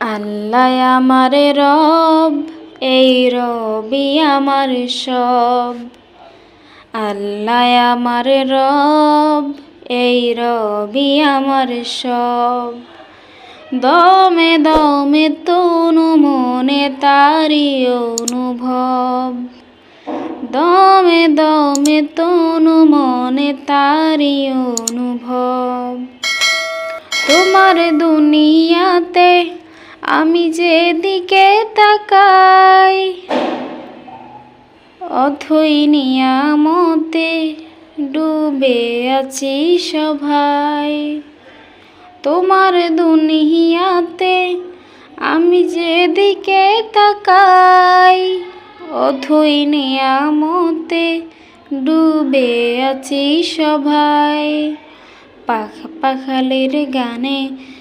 আল্লাহ আমার রব, এই রবি আমার সব। আল্লাহ আমার রব, এই রবি আমার সব। দমে দমে তনু মনে তারি অনুভব। দমে দমে তনু মনে তারি অনুভব। তোমার দুনিয়াতে আমি যেদিকে তাকাই, অথই নিয়ামতে ডুবে আছি সভাই তোমার দুনিয়াতে আমি যেদিকে তাকাই, অথই নিয়ামতে ডুবে আছি সভাই পাখা পাখালির গানে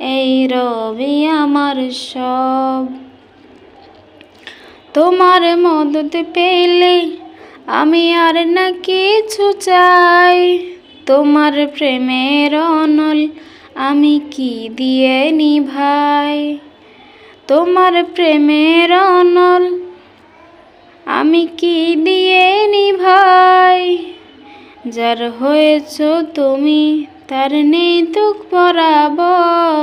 এই রবি আমার সব। তোমার মদত পেলে আমি আর না কিছু চাই। তোমার প্রেমের অনল আমি কি দিয়ে নিভাই? তোমার প্রেমের অনল আমি কি দিয়ে নিভাই? যার হয়েছ তুমি তার নেই দুঃখ পরাবব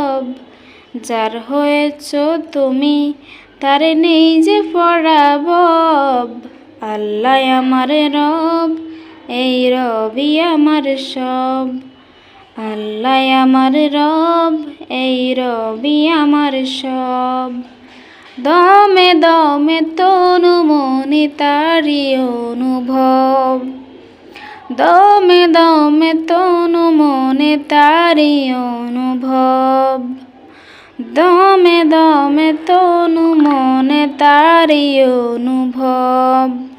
যার হয়েছ তুমি, তার নেই যে পরাবব আল্লাহ আমার রব, এই রবি আমার সব। আল্লাহ আমার রব, এই রবি আমার সব। দমে দমে তনু মনে তারি অনুভব। দমে দমে তনু মনে তারি অনুভব। দমে দমে তনু মনে তারি অনুভব।